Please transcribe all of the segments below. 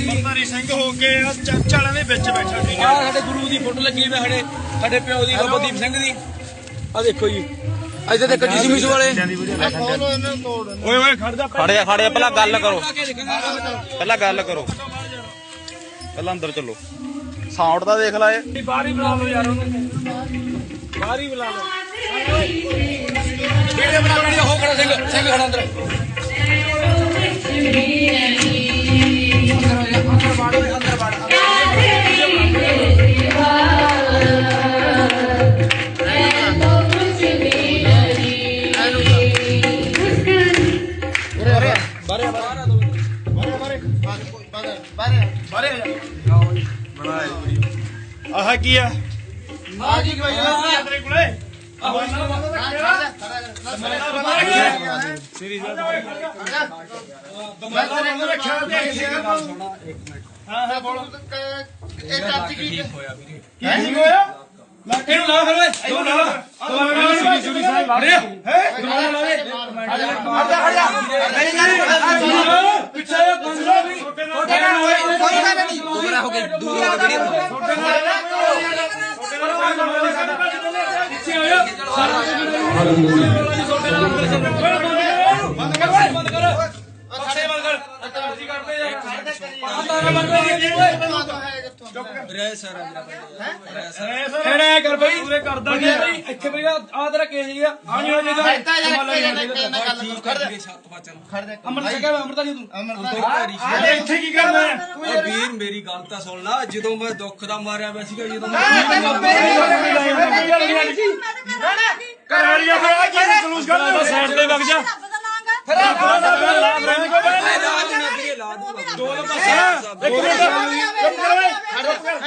ਅੰਮ੍ਰਿਤਧਾਰੀ ਸਿੰਘ ਹੋ ਕੇ ਆ ਚਰਚ ਵਾਲਿਆਂ ਦੇ ਵਿੱਚ ਬੈਠਾ ਸੀ। ਆ ਸਾਡੇ ਗੁਰੂ ਦੀ ਫੋਟੋ ਲੱਗੀ ਹੋਈ ਹੈ ਸਾਡੇ ਸਾਡੇ ਪਿਓ ਦੀ ਬਾਬਾ ਦੀਪ ਸਿੰਘ ਦੀ। ਆ ਦੇਖੋ ਜੀ। ਇੱਥੇ ਦੇਖੋ ਜੀ ਮਿਸੂ ਵਾਲੇ। ਓਏ ਓਏ ਖੜ ਜਾ। ਖੜ ਜਾ ਖੜ ਜਾ ਪਹਿਲਾਂ ਗੱਲ ਕਰੋ। ਪਹਿਲਾਂ ਗੱਲ ਕਰੋ। ਪਹਿਲਾਂ ਅੰਦਰ ਚੱਲੋ। ਸਾਊਂਡ ਦਾ ਦੇਖ ਲੈ ਇਹ। ਬਾਹਰ ਹੀ ਬੁਲਾ ਲਓ ਯਾਰ ਉਹਨੂੰ। ਬਾਹਰ ਹੀ ਬੁਲਾ ਲਓ। ਕਿਹੜੇ ਬਣਾ ਲੈਣੀ ਉਹ ਖੜਾ ਸਿੰਘ ਸਿੰਘ ਖੜਾ ਅੰਦਰ? ਚਾਚੀ ਕੀ ਕੀ ਨਹੀਂ ਹੋਇਆ ਇਹਨੂੰ ਲਾ ਫਿਰ ਓਏ ਇਹਨੂੰ ਲਾ ਸੁਰੀ ਸੁਰੀ ਸਾਹਿਬ ਲਾ ਰਿਹਾ ਹੈ ਵੀ ਦੂਰਾ ਹੋ ਕੇ ਦੂਰ ਹੋ ਕੇ ਬੰਦ ਕਰ ਬੰਦ ਕਰ ਸਾਡੇ ਬੰਦ ਕਰ ਅਸੀਂ ਕਰਦੇ ਯਾਰ ਬੰਦ ਕਰ ਐ ਕਰ ਬਈ। ਪੂਰੇ ਕਰਦਾ ਨਹੀਂ ਬਈ ਇੱਥੇ ਬਈ ਆ ਤੇਰਾ ਕੇਸ ਜੀ ਆ। ਆ ਨਹੀਂ ਹੋ ਜਾਏਗਾ ਖੜਦਾ ਯਾਰ ਖੜ ਦੇ ਖੜ ਦੇ ਅਮਰ ਸਕਿਆ ਅਮਰਤਾ ਜੀ ਤੂੰ? ਆ ਇੱਥੇ ਕੀ ਕਰਨਾ ਹੈ? ਓ ਵੀਰ ਮੇਰੀ ਗੱਲ ਤਾਂ ਸੁਣ ਲਾ। ਜਦੋਂ ਮੈਂ ਦੁੱਖ ਦਾ ਮਾਰਿਆ ਪਿਆ ਸੀਗਾ ਜਦੋਂ ਮੈਂ ਕਰਾਰੀਆ ਫਿਰ ਆ ਕੀ ਜਲੂਸ ਕਰਦਾ ਸਾਈਡ ਤੇ ਵਗ ਜਾ। ਇੱਕ ਮਿੰਟ ਚੁੱਪ ਕਰ ਓਏ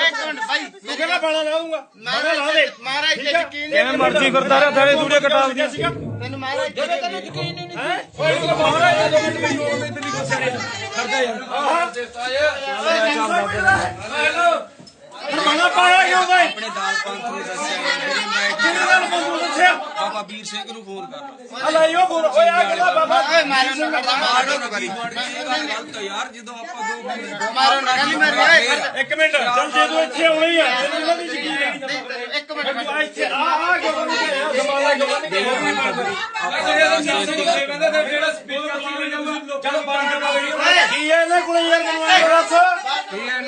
ਇੱਕ ਮਿੰਟ ਭਾਈ ਤੂੰ ਕਹਿੰਦਾ ਬਾਣਾ ਲਾ ਦੂੰਗਾ ਬਾਣਾ ਲਾ ਦੇ ਮਹਾਰਾਜ ਤੇ ਯਕੀਨ ਕਿਵੇਂ ਨਹੀਂ ਮਰਜ਼ੀ ਕਰਦਾ ਰਿਹਾ ਥੜੇ ਦੂੜੇ ਕਟਾ ਦਿਆ ਸੀਗਾ ਤੈਨੂੰ ਮਹਾਰਾਜ ਤੇ ਤੈਨੂੰ ਯਕੀਨ ਹੀ ਨਹੀਂ ਓਏ ਤੂੰ ਬਾਹਰ ਆ ਮਿੰਟ ਰੋਡ ਤੇ ਨਹੀਂ ਗੁੱਸੇ ਕਰਦਾ ਯਾਰ ਬਾਣਾ ਪਾਇਆ ਕਿਉਂ ਬਈ? ਆਪਣੇ ਦਾਲ ਪੰਥ ਨੇ ਦੱਸਿਆ। ਮੈਂ ਕਿਹਨੇ ਨਾਲ ਬੰਦੂ ਦੱਸਿਆ? ਬਾਬਾ ਵੀਰ ਸਿੰਘ ਨੂੰ ਫੋਨ ਕਰ ਆ ਲੈ ਉਹ ਬੋਲ ਓਏ ਆ ਕਿਹਦਾ ਬਾਬਾ ਓਏ ਮਾਰੋ ਨਾ ਕਰਦਾ ਮਾਰੋ ਨਾ ਕਰੀ ਇਹ ਗੱਲ। ਗਲਤ ਯਾਰ ਜਦੋਂ ਆਪਾਂ ਦੋ ਬੰਦੇ ਮਾਰੋ ਨਾ ਕਰੀ ਮਾਰ ਓਏ ਖੜ ਜਾ। ਇੱਕ ਮਿੰਟ ਚੱਲ ਜੇ ਤੂੰ ਇੱਥੇ ਆਉਣਾ ਹੀ ਆ ਤੈਨੂੰ ਇਹਨਾਂ ਦੀ ਯਕੀਨ ਨਹੀਂ ਨਹੀਂ, ਇੱਕ ਮਿੰਟ। ਇੱਥੇ ਆ ਆ ਬੰਦ ਕਰਿਆ ਦਮਾਲਾ ਕਿਉਂ ਬੰਦ ਜਿਹੜਾ ਸਪੀਕਰ ਚਲੋ ਬੰਦ ਓਏ ਕੀ ਹੈ ਇਹਨਾਂ ਕੋਲੇ ਯਾਰ ਮੈਨੂੰ ਇਹ ਦੱਸ ਕੀ ਹੈ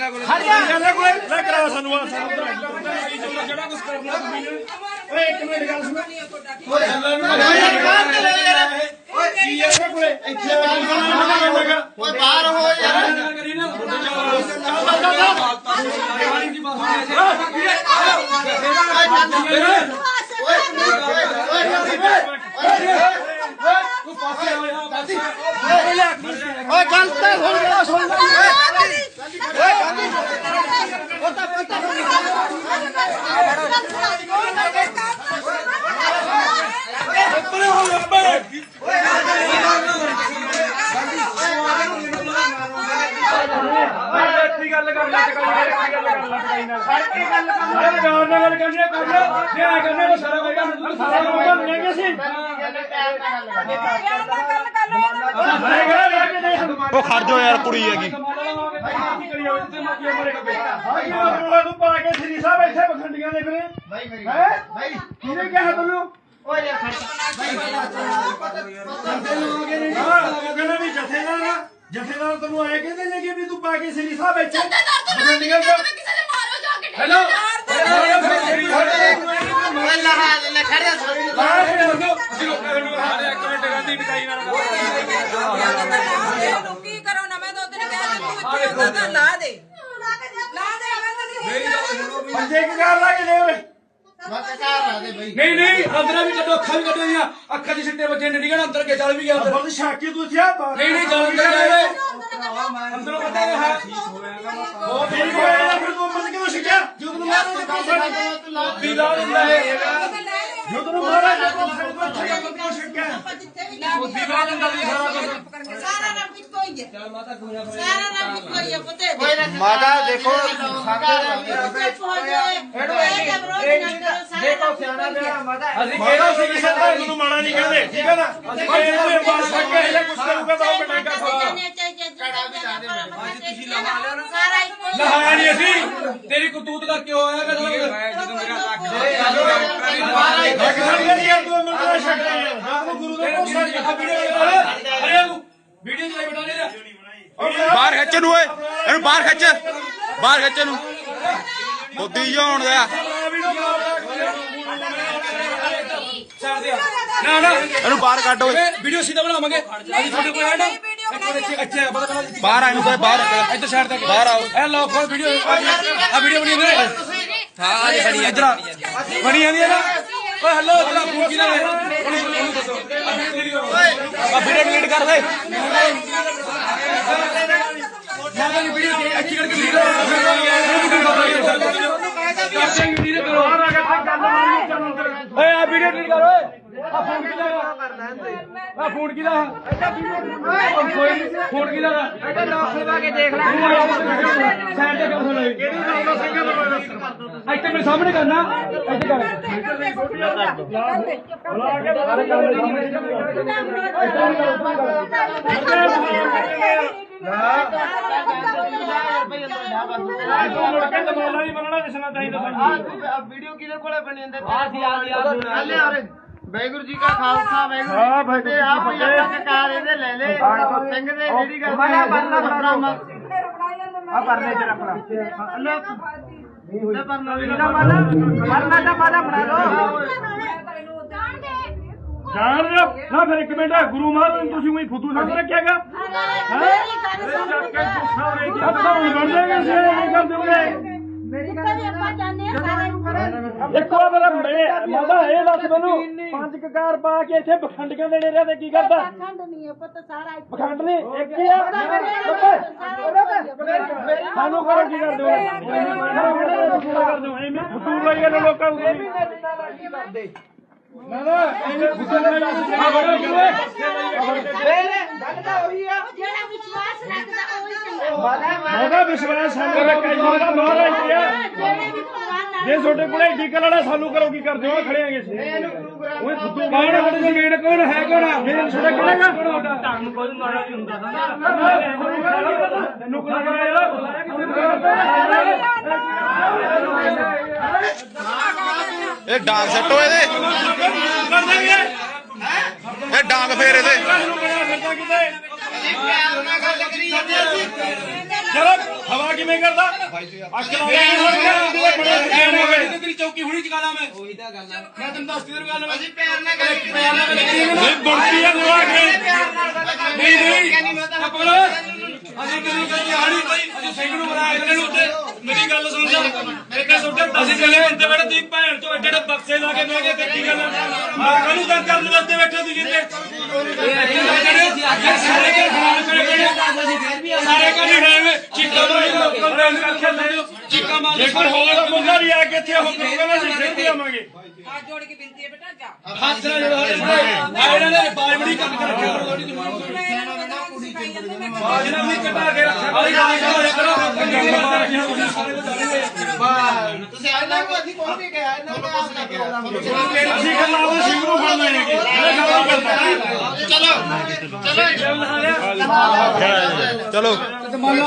ਇਹਨਾਂ ਕੋਲੇ ਲੈ ਕਰਾ ਸਾਨੂੰ ਆ ਜਿਹੜਾ ਕੁਝ ਕਰਨਾ ਤੁਸੀਂ ਓਏ, ਇੱਕ ਮਿੰਟ, ਗੱਲ ਸੁਣ। ਓਏ ਯਾਰ ਤੇ ਲੈ ਯਾਰ ਓਏ ਕੀ ਹੈ ਕੋਲੇ ਇੱਥੇ ਓਏ ਬਾਹਰ ਹੋ ਯਾਰ ਕਰੀ ਨਾ ਓਏ ਗੱਲ ਤਾਂ ਸੁਣ ਲੈ ਸੁਣ। ਲੈ ਇੱਥੇ ਗੱਲ ਕਰ ਲੈ ਟਕਾਈ ਇੱਥੇ ਗੱਲ ਕਰ ਲੈ ਨਾਲ ਗੱਲ ਕਰਨੀ ਕਰ ਲੈ ਜੇ ਕਰਨੇ ਤਾਂ ਸਾਰਾ ਬੈਠਾ ਤੂੰ ਸਾਰਾ ਲੈਂਗੇ ਸੀ ਉਹ ਖੜ ਜਾਓ ਯਾਰ ਕੁੜੀ ਹੈਗੀ। ਤੂੰ ਪਾ ਕੇ ਸ੍ਰੀ ਸਾਹਿਬ ਇੱਥੇ ਬਖੰਡੀਆਂ ਦੇ ਫਿਰੇ ਭਾਈ ਮੇਰੀ ਹੈ ਭਾਈ ਕਿਹਨੇ ਕਿਹਾ ਤੈਨੂੰ ਓਏ ਯਾਰ ਖੜ ਭਾਈ ਹਾਂ ਉਹ ਕਹਿੰਦਾ ਵੀ ਜਥੇਦਾਰ ਆ ਜਥੇਦਾਰ ਤੈਨੂੰ ਆਏ ਕਹਿੰਦੇ ਨੇ ਕਿ ਵੀ ਤੂੰ ਪਾ ਕੇ ਸ੍ਰੀ ਸਾਹਿਬ ਇੱਥੇ ਬਖੰਡੀਆਂ ਦੇ ਹੈਲੋ ਓਏ ਲਹਾ ਲੈ ਖੜ ਜਾ ਕੀ ਕਰੋ ਨਾ ਮੈਂ ਤਾਂ ਉਹਨੇ ਕਹਿ ਦਿੱਤਾ ਤੂੰ ਇੱਥੇ ਉਹਦਾ ਲਾ ਦੇ ਲਾ ਦੇ ਮੈਂ ਤਾਂ ਨਹੀਂ ਪੰਜੇ ਕੀ ਕਰ ਲਾ ਕੇ ਦੇ ਓਏ ਮੈਂ ਤਾਂ ਘਰ ਲਾ ਦੇ ਭਾਈ ਨਹੀਂ ਨਹੀਂ ਅੰਦਰ ਵੀ ਕੱਢੋ ਅੱਖਾਂ ਵੀ ਕੱਢੋ ਦੀਆਂ ਅੱਖਾਂ 'ਚ ਸਿੱਟੇ ਬੱਚੇ ਨੇ ਨਿਕਲ ਅੰਦਰ ਕੇ ਚੱਲ ਵੀ ਗਿਆ ਅੰਦਰ ਬਹੁਤ ਸ਼ਾਕੀ ਤੂੰ ਇੱਥੇ ਆ ਬਾਹਰ ਨਹੀਂ ਨਹੀਂ ਚੱਲ ਅੰਦਰ ਜਾਵੇ ਅੰਦਰੋਂ ਨਹੀਂ ਹੈ ਉਹ ਠੀਕ ਹੋਇਆ ਫਿਰ ਤੂੰ ਛਕਿਆ ਜਦੋਂ ਨੂੰ ਮਾਰੋ ਤੇ ਕੋਸਾ ਤੂੰ ਲਾ ਵੀ ਲਾ ਦਿੰਦਾ ਹੈ ਜਦੋਂ ਨੂੰ ਮਾਰਾ ਜਾਂ ਕੋਸਾ ਨੂੰ ਛਕਿਆ ਤੂੰ ਕਿਉਂ ਛਕਿਆ ਜਿੱਥੇ ਵੀ ਲਾ ਬੁੱਧੀ ਬਾਦ ਅੰਦਰ ਦੀ ਸਾਰਾ ਕੁਝ ਸਾਰਾ ਰੱਬ ਇੱਕੋ ਹੀ ਹੈ। ਸਾਰਾ ਰੱਬ ਇੱਕੋ ਹੀ ਹੈ ਪੁੱਤੇ। ਓਏ ਰੱਖ ਮਾਤਾ ਦੇਖੋ ਚੁੱਪ ਹੋ ਇਹ ਘਬਰਾਓ ਨਾ ਕਰੋ ਸਾਰਾ ਰੱਬ ਸਿਆਣਾ ਪਿਆ ਅਸੀਂ ਮਾਤਾ ਸੀ ਕਿਸੇ ਨੂੰ ਮਾੜਾ ਨਹੀਂ ਕਹਿੰਦੇ। ਠੀਕ ਹੈ ਨਾ ਅਸੀਂ ਕਹਿੰਦੇ ਬਾਸ ਛੱਕ ਕੇ ਇਹ ਕੁਛ ਕਰੂਗਾ ਤਾਂ ਉਹ ਬਟਾਂਗਾ ਖੋਲਦਾ ਕੜਾ ਵੀ ਲਾ ਦੇ ਅੱਜ ਤੁਸੀਂ ਲਵਾ ਲਿਆ ਨਾ ਸਾਰਾ ਇੱਕੋ ਲਹਾਇਆ ਨਹੀਂ ਅਸੀਂ ਤੇਰੀ ਮੈਂ ਜਦੋਂ ਮੇਰਾ ਬਾਹਰ ਖਿੱਚ ਨੂੰ ਓਏ ਇਹਨੂੰ ਬਾਹਰ ਖਿੱਚ ਬਾਹਰ ਖਿੱਚ ਇਹਨੂੰ ਬੁੱਧੀ ਜਾਉਣ ਦਿਆ ਨਾ ਨਾ ਇਹਨੂੰ ਬਾਹਰ ਕੱਢ ਓਏ ਵੀਡੀਓ ਸਿੱਧਾ ਬਣਾਵਾਂਗੇ ਅਸੀਂ ਤੁਹਾਡੇ ਕੋਲ ਆਇਆ ਨਾ ਬਾਹਰ ਆਇਨੂੰ ਕੋਈ ਬਾਹਰ ਇੱਧਰ ਸਾਈਡ ਤੇ ਬਾਹਰ ਆਓ। ਇਹ ਲਓ ਖੋਲ ਵੀਡੀਓ ਆ ਵੀਡੀਓ ਬਣੀ ਨੇ ਹਾਂ। ਇਹ ਬੜੀ ਇੱਧਰ ਆ। ਬਣੀ ਜਾਂਦੀ ਹੈ ਨਾ? ਓਏ ਹਲੋ ਤੇਰਾ ਫੋਨ ਕਿਹਦਾ ਹੈ ਉਹਨੂੰ ਉਹਨੂੰ ਦੱਸੋ ਆ ਵੀਡੀਓ ਡਿਲੀਟ ਕਰ ਦੇ। ਮੈਂ ਤਾਂ ਵੀਡੀਓ ਅੱਛੀ ਕਰਕੇ ਵੀਡੀਓ ਓਏ ਆ ਵੀਡੀਓ ਡਿਲੀਟ ਕਰ ਓਏ ਆ ਫੋਨ ਕਿਹਦਾ ਆ ਫੋਨ ਕਿਹਦਾ ਫੋਨ ਕਿਹਦਾ ਇਹਦਾ ਨਾਮ ਲਵਾ ਕੇ ਦੇਖ ਲੈ ਸਾਈਡ ਤੇ ਕਰ ਸੁਣ ਕਿਹੜੀ ਨਾਮ ਦਾ ਸਿੰਘ ਇੱਥੇ ਮੇਰੇ ਸਾਹਮਣੇ ਕਰਨਾ ਇੱਥੇ ਕਰ ਵੀਡੀਓ ਕਿਹਦੇ ਕੋਲੇ ਬਣੀ ਜਾਂਦੇ ਆ ਸੀ ਆ ਸੀ ਆ ਲੈ ਆਰੇ ਵਾਹਿਗੁਰੂ ਜੀ ਕਾ ਖਾਲਸਾ ਵਾਹਿਗੁਰੂ ਹਾਂ ਭਾਈ ਤੇ ਆ ਭਈ ਆਪਾਂ ਕਾਰ ਇਹਦੇ ਲੈ ਲੈ। ਸਿੰਘ ਦੇ ਜਿਹੜੀ ਗੱਲ ਮੈਂ ਬੰਦਾ ਬਰਾਮਾ ਆ ਪਰਨੇ ਚ ਰੱਖ ਲੈ। ਲੈ। ਪਰਨਾ ਵੀ ਨਾ ਮਾਨਾ ਪਰਨਾ ਦਾ ਮਾਨਾ ਬਣਾ ਲਓ। ਜਾਣ ਦਿਓ। ਨਾ ਫਿਰ ਇੱਕ ਮਿੰਟ ਗੁਰੂ ਮਹਾਰਾਜ ਨੂੰ ਤੁਸੀਂ ਉਹੀ ਫੁੱਦੂ ਸਮਝ ਰੱਖਿਆਗਾ। ਸਭ ਤੋਂ ਬਣ ਜਾਏਗਾ ਸੇ ਇਹ ਕਰ ਦੋਗੇ ਇੱਕ ਵਾਰ ਮੇਰਾ ਮੇਰੇ ਮਾਦਾ ਇਹ ਦੱਸ ਮੈਨੂੰ ਪੰਜ ਕਕਾਰ ਪਾ ਕੇ ਇੱਥੇ ਬਖੰਡੀਆਂ ਦੇ ਡੇਰੇ ਤੇ ਕੀ ਕਰਦਾ ਬਖੰਡ ਨੇ ਇੱਕ ਹੀ ਆ ਸਾਨੂੰ ਕਰੋ ਕੀ ਕਰਦੇ ਹੋ ਕਰਦੇ ਹੋ ਐਵੇਂ ਫੁੱਦੂ ਲਾਈ ਜਾਂਦੇ ਲੋਕਾਂ ਨੂੰ ਨਾ ਨਾ ਐਵੇਂ ਫੁੱਦੂ ਲਾਈ ਜਾਂਦੇ ਆ ਬੜੋ ਕਿਵੇਂ ਉਹਦਾ ਵਿਸ਼ਵਾਸ ਸਾਨੂੰ ਰੱਖਿਆ ਜਾਂਦਾ ਮਹਾਰਾਜ ਜੀ ਆ। ਜੇ ਤੁਹਾਡੇ ਕੋਲੇ ਏਡੀ ਕਲੜਾ ਸਾਨੂੰ ਕਰੋ ਕੀ ਕਰਦੇ ਹੋ? ਖੜੇ ਆਂਗੇ ਸੀ। ਓਏ ਫੁੱਦੂ ਕੌਣ ਹੈ ਤੁਹਾਡੇ ਜਮੀਨ ਕੌਣ ਹੈ ਕੌਣ ਮੇਰੇ ਤੁਹਾਡਾ ਕਿਹੜਾ ਤੁਹਾਨੂੰ ਕੋਈ ਮਾੜਾ ਨਹੀਂ ਹੁੰਦਾ ਤੈਨੂੰ ਕੋਈ ਇਹ ਡਾਂਗ ਸੱਟੋ ਇਹਦੇ। ਕਰ ਦੇਂਗੇ ਇਹ ਡਾਂਗ ਫੇਰ ਇਹਦੇ। ਤੈਨੂੰ ਹਵਾ ਕਿਵੇਂ ਕਰਦਾ ਅੱਖ ਲਾਉਂਦਾ ਬੜੇ ਸਿਆਣੇ ਹੋਏ ਤੇਰੀ ਚੌਕੀ ਹੁਣੀ ਚਕਾਦਾ ਮੈਂ ਉਹੀ ਤਾਂ ਗੱਲ ਆ ਮੈਂ ਤੈਨੂੰ ਦੱਸਦੀ ਤੈਨੂੰ ਗੱਲ ਮੈਂ ਅਸੀਂ ਪਿਆਰ ਨਾਲ ਗੱਲ ਨਹੀਂ ਬੁਣਤੀ ਆ ਦਵਾ ਕੇ ਨਹੀਂ ਨਹੀਂ ਚੁੱਪ ਕਰੋ ਅਸੀਂ ਕਿਹਨੂੰ ਕਹੀ ਹਾਣੀ ਅਸੀਂ ਸਿੰਘ ਨੂੰ ਬਣਾਇਆ ਇਹਨਾਂ ਨੂੰ ਉੱਤੇ ਮੇਰੀ ਗੱਲ ਸੁਣ ਜਾ ਮੇਰੇ ਕਾ ਸੁੱਟੇ ਅਸੀਂ ਚੱਲੇ ਉੱਤੇ ਬੈਠੇ ਤੁਸੀਂ ਭੈਣ ਤੋਂ ਐਡੇ ਐਡੇ ਬਕਸੇ ਲਾ ਕੇ ਬਹਿ ਗਏ ਤੇ ਗੱਲ ਆ ਕਾਹਨੂੰ ਤੰਗ ਕਰਨ ਵਾਸਤੇ ਬੈਠੇ ਤੁਸੀਂ ਤੇ ਸਾਰੇ ਕੇ ਖਰਾਬ ਕੋਈ ਹੋਰ ਮੁੰਡਾ ਵੀ ਆ ਕੇ ਇੱਥੇ ਉਹ ਕਰੂਗਾ ਨਾ ਅਸੀਂ ਵੀ ਆਵਾਂਗੇ। ਹੱਥ ਜੋੜ ਕੇ ਬੇਨਤੀ ਹੈ ਬੇਟਾ ਜਾ। ਹੱਥ ਨਾਲ ਜਿਹੜਾ ਆ ਇਹਨਾਂ ਨੇ ਬਾਲਵੜੀ ਕੱਟ ਕੇ ਰੱਖਿਆ। ਥੋੜੀ ਜਿਹੀ ਮੈਂ ਇਹਨਾਂ ਨੂੰ ਤਾਂ ਸਿਖਾਈ ਜਾਂਦੇ ਮੈਂ ਬਾਜ ਨਾਲ ਵੀ ਕਟਾ ਕੇ ਰੱਖਿਆ। ਬਾਈ ਕਰੋ ਕੇ ਤੁਸੀਂ ਇਹਨਾਂ ਨੂੰ ਅਸੀਂ ਪਹੁੰਚ ਕੇ ਗਿਆ ਇਹਨਾਂ ਦਾ ਆਪ ਦਾ ਪ੍ਰੋਗਰਾਮ ਅਸੀਂ ਗੱਲਾਂ ਉਹ ਸਿੰਘ ਨੂੰ ਫੜ ਲੈਣਗੇ ਇਹ ਗੱਲਾਂ ਕਰਦਾ ਚਲੋ। ਚਲੋ। ਚਲੋ